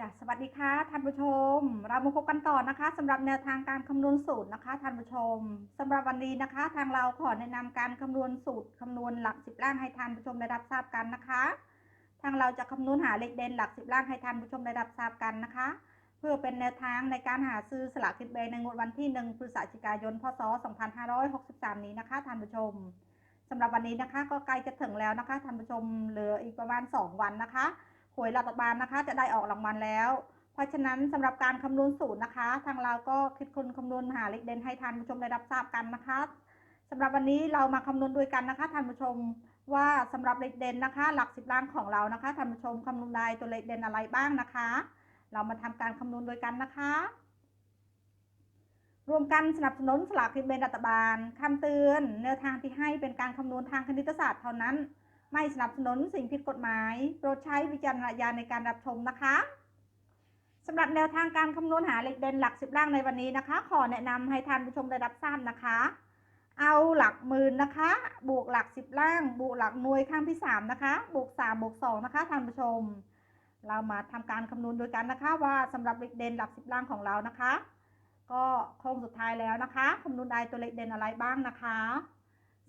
จ้ะสวัสดีค่ะท่านผู้ชม เรามาพบกันต่อนะคะสำหรับแนวทางการคำนวณสูตรนะคะท่านผู้ชมสำหรับวันนี้นะคะ ทางเราขอแนะนำการคำนวณสูตรคำนวณหลักสิบล่างให้ท่านผู้ชมได้รับทราบกันนะคะ ทางเราจะคำนวณหาเลขเด่นหลักสิบล่างให้ท่านผู้ชมได้รับทราบกันนะคะ เพื่อเป็นแนวทางในการหาซื้อสลากกินแบ่งในงวดวันที่ 1 พฤศจิกายน พศ 2563 นี้นะคะท่านผู้ชมสำหรับวันนี้นะคะ ก็ใกล้จะถึงแล้วนะคะท่านผู้ชมเหลืออีกประมาณ 2 วันนะคะ วยรัฐบาลนะคะ จะได้ออกรางวัลแล้ว เพราะฉะนั้นสำหรับการคำนวณสูตรนะคะ ทางเราก็คิดคนคำนวณหาเลขเด่นให้ท่านผู้ชมได้รับทราบกันนะคะสำหรับวันนี้เรามาคำนวณด้วยกันนะคะท่านผู้ชมว่าสำหรับเลขเด่นนะคะ หลักสิบล้านของเรานะคะท่านผู้ชมคำนวณได้ตัวเลขเด่นอะไรบ้างนะคะ เรามาทำการคำนวณด้วยกันนะคะ รวมกันสนับสนุนสลากกินแบ่งรัฐบาลคำเตือนแนวทางที่ให้เป็นการคำนวณทางคณิตศาสตร์เท่านั้น ไม่สนับสนุนสิ่งผิดกฎหมาย โปรดใช้วิจารณญาณในการรับชมนะคะสำหรับแนวทางการคำนวณหาเลขเด่นหลักสิบล่างในวันนี้นะคะ ขอแนะนำให้ท่านผู้ชมได้รับทราบนะคะ เอาหลักหมื่นนะคะ บวกหลักสิบล่าง บวกหลักหน่วยข้างที่สามนะคะ บวกสามบวกสองนะคะท่านผู้ชม เรามาทำการคำนวณโดยกันนะคะ ว่าสำหรับเลขเด่นหลักสิบล่างของเรานะคะ ก็โค้งสุดท้ายแล้วนะคะคำนวณได้ตัวเลขเด่นอะไรบ้างนะคะ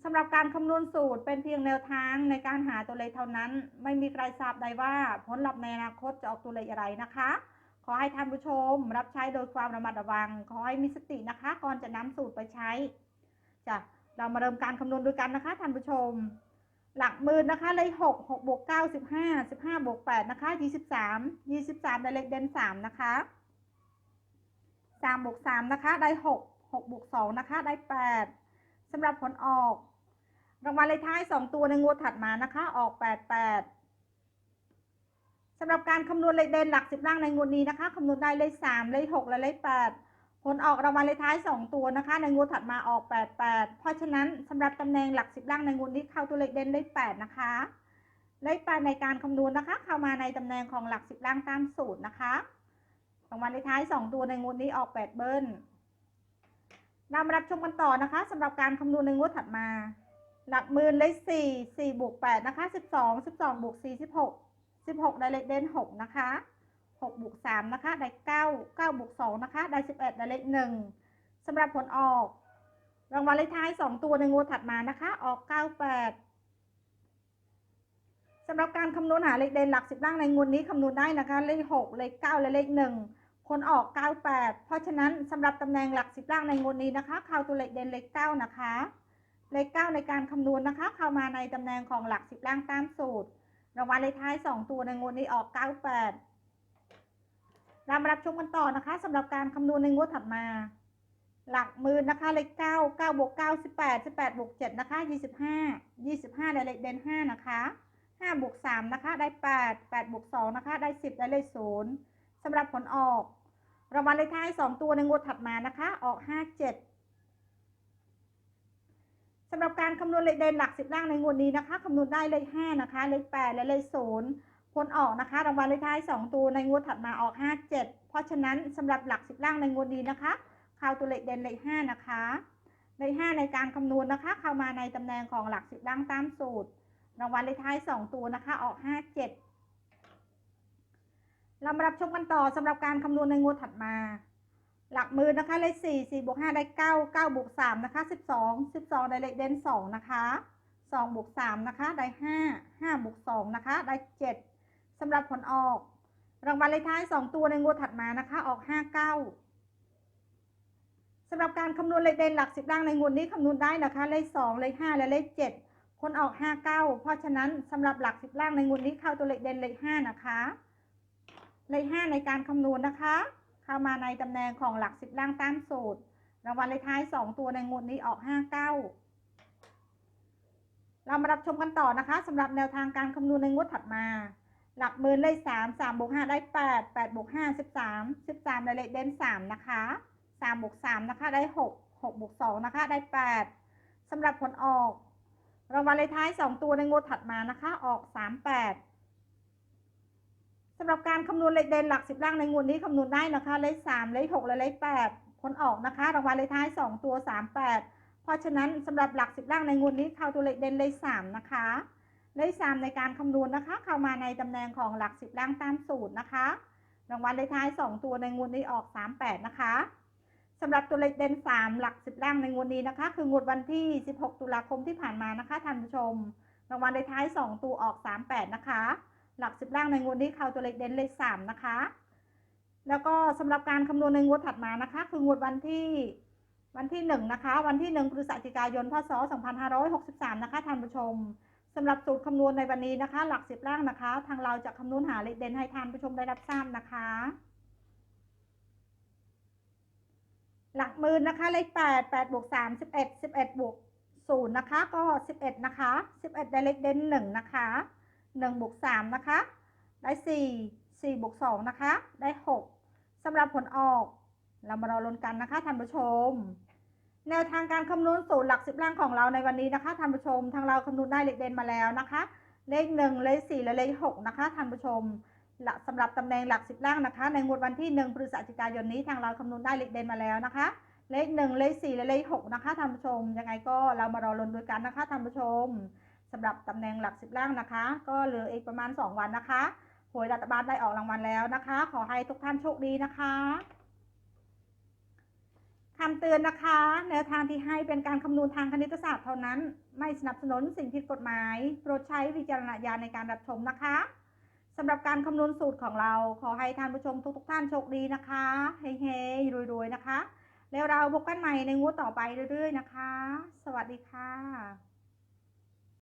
สำหรับการคำนวณสูตรเป็นเพียงแนวทางในการหาตัวเลขเท่านั้น ไม่มีใครทราบได้ว่าผลลัพธ์ในอนาคตจะออกตัวเลขอะไรนะคะ ขอให้ท่านผู้ชมรับใช้โดยความระมัดระวัง ขอให้มีสตินะคะ ก่อนจะนำสูตรไปใช้จ้ะเรามาเริ่มการคำนวณด้วยกันนะคะท่านผู้ชม หลักหมื่นนะคะเลขหกหกบวกเก้าสิบห้าสิบห้าบวกแปดนะคะยี่สิบสามยี่สิบสามได้เลขเด่นสามนะคะสามบวกสามนะคะได้หกหกบวกสองนะคะได้แปดสำหรับผลออก รางวัลเลขท้ายสองตัวในงวดถัดมานะคะ ออกแปดแปดสำหรับการคำนวณเลขเด่นหลักสิบล่างในงวดนี้นะคะคำนวณได้เลขสามเลขหกและเลขแปดผลออกรางวัลเลขท้ายสองตัวนะคะ ในงวดถัดมาออกแปดแปดเพราะฉะนั้นสำหรับตำแหน่งหลักสิบล่างในงวดนี้เข้าตัวเลขเด่นเลขแปดนะคะ เลขแปดในการคำนวณนะคะ เข้ามาในตำแหน่งของหลักสิบล่างตามสูตรนะคะรางวัลเลขท้ายสองตัวในงวดนี้ออกแปดเบิ้ลนำมารับชมกันต่อนะคะสำหรับการคำนวณในงวดถัดมา หลักหมื่นเลขสี่สี่บวกแปดนะคะสิบสองสิบสองบวกสี่สิบหกสิบหกได้เลขเด่นหกนะคะหกบวกสามนะคะ ได้เก้าเก้าบวกสองนะคะ ได้สิบเอ็ดได้เลขหนึ่งสำหรับผลออก รางวัลเลขท้ายสองตัวในงวดถัดมานะคะ ออกเก้าแปดสำหรับการคำนวณหาเลขเด่นหลักสิบล่างในงวดนี้คำนวณได้นะคะ เลขหกเลขเก้าและเลขหนึ่งผลออกเก้าแปดเพราะฉะนั้นสำหรับตำแหน่งหลักสิบล่างในงวดนี้นะคะ เข้าตัวเลขเด่นเลขเก้านะคะ เลขเก้าในการคำนวณนะคะ เข้ามาในตำแหน่งของหลักสิบล่างตามสูตรรางวัลเลขท้ายสองตัวในงวดนี้ออกเก้าแปดเรามารับชมกันต่อนะคะสำหรับการคำนวณในงวดถัดมา หลักหมื่นนะคะเลขเก้าเก้าบวกเก้าสิบแปดสิบแปดบวกเจ็ดนะคะยี่สิบห้ายี่สิบห้าได้เลขเด่นห้านะคะห้าบวกสามนะคะได้แปดแปดบวกสองนะคะได้สิบได้เลขศูนย์สำหรับผลออกรางวัลเลขท้ายสองตัวในงวดถัดมานะคะ ออกห้าเจ็ด สำหรับการคำนวณเลขเด่นหลักสิบล่างในงวดนี้นะคะคำนวณได้เลขห้านะคะเลขแปดและเลขศูนย์ผลออกนะคะรางวัลเลขท้ายสองตัวในงวดถัดมาออกห้าเจ็ดเพราะฉะนั้นสำหรับหลักสิบล่างในงวดนี้นะคะเข้าตัวเลขเด่นเลขห้านะคะเลขห้าในการคำนวณนะคะ เข้ามาในตำแหน่งของหลักสิบล่างตามสูตร รางวัลเลขท้ายสองตัวนะคะออกห้าเจ็ดเรามารับชมกันต่อสำหรับการคำนวณในงวดถัดมา หลักหมือนะคะเลขสี่สี่บวกห้าได้เก้าเก้าบวกสามนะคะสิบสองสิบสองได้เลขเด่นสองนะคะสองบวกสามนะคะได้ห้าห้าบวกสองนะคะได้เจ็ดสำหรับผลออก รางวัลเลขท้ายสองตัวในงวดถัดมานะคะออกห้าเก้าสำหรับการคำนวณเลขเด่นหลักสิบล่างในงวดนี้คำนวณได้นะคะเลขสองเลขห้าและเลขเจ็ดผลออกห้าเก้าเพราะฉะนั้นสำหรับหลักสิบล่างในงวดนี้เข้าตัวเลขเด่นเลขห้านะคะเลขห้าในการคำนวณนะคะ เข้ามาในตำแหน่งของหลักสิบล่างตามสูตร รางวัลเลขท้ายสองตัวในงวดนี้ออกห้าเก้าเรามารับชมกันต่อนะคะสำหรับแนวทางการคำนวณในงวดถัดมา หลักหมื่นเลขสามสามบวกห้าได้แปดแปดบวกห้าสิบสามสิบสามได้เลขเด่นสามนะคะสามบวกสามนะคะได้หกหกบวกสองนะคะได้แปดสำหรับผลออกรางวัลเลขท้ายสองตัวในงวดถัดมานะคะออกสามแปดำหรับการคำนวณเลขเด่นหลักสิบล่างในงวดนี้คำนวณได้นะคะเลขสามเลขหกและเลขแปดผลออกนะคะรางวัลเลขท้ายสองตัวสามแปดเพราะฉะนั้นสำหรับหลักสิบล่างในงวดนี้เข้าตัวเลขเด่นเลขสามนะคะเลขสามในการคำนวณนะคะ เข้ามาในตำแหน่งของหลักสิบล่างตามสูตรนะคะ รางวัลเลขท้าย2ตัวในงวดนี้ออก38นะคะสำหรับตัวเลขเด่น3หลัก10ล่างในงวดนี้นะคะ คืองวดวันที่16ตุลาคมที่ผ่านมานะคะท่านผู้ชม รางวัลเลขท้าย2ตัวออก38นะคะ หลัก10ล่างในงวดนี้เข้าตัวเลขเด่นเลข3นะคะ แล้วก็สำหรับการคำนวณในงวดถัดมานะคะ คืองวดวันที่วันที่1นะคะ วันที่1พฤศจิกายนพศ2563นห้าร้อยหกสิบสามนะคะท่านผู้ชมสำหรับสูตรคำนวณในวันนี้นะคะ หลัก10ล่างนะคะ ทางเราจะคำนวณหาเลขเด่นให้ท่านผู้ชมได้รับทราบนะคะ หลักหมื่นนะคะเลข8 8บวก3 11 11บเอ็ดสิบเอ็ดบวก0นย์นะคะ ก็11นะคะ11ได้เลขเด่น1นะคะ 1บวก3นะคะ ได้ 4 4บวก2นะคะ ได้ 6สำหรับผลออก เรามารอลุ้นกันนะคะท่านผู้ชม แนวทางการคำนวณสูตรหลักสิบล่างของเราในวันนี้นะคะท่านผู้ชม ทางเราคำนวณได้เลขเด่นมาแล้วนะคะ เลข 1 เลข 4 และเลข 6 นะคะท่านผู้ชมสำหรับตำแหน่งหลักสิบล่างนะคะ ในงวดวันที่ 1 พฤศจิกายนนี้ทางเราคำนวณได้เลขเด่นมาแล้วนะคะ เลข 1 เลข 4 และเลข 6 นะคะท่านผู้ชม ยังไงก็เรามารอลุ้นด้วยกันนะคะท่านผู้ชม สำหรับตำแหน่งหลักสิบล่างนะคะ ก็เหลืออีกประมาณ 2 วันนะคะหวยรัฐบาลได้ออกรางวัลแล้วนะคะ ขอให้ทุกท่านโชคดีนะคะคำเตือนนะคะแนวทางที่ให้เป็นการคำนวณทางคณิตศาสตร์เท่านั้น ไม่สนับสนุนสิ่งผิดกฎหมาย โปรดใช้วิจารณญาณในการรับชมนะคะสำหรับการคำนวณสูตรของเรา ขอให้ท่านผู้ชมทุกๆท่านโชคดีนะคะเฮ้ๆรวยๆนะคะ แล้วเราพบกันใหม่ในงวดต่อไปเรื่อยๆนะคะ สวัสดีค่ะ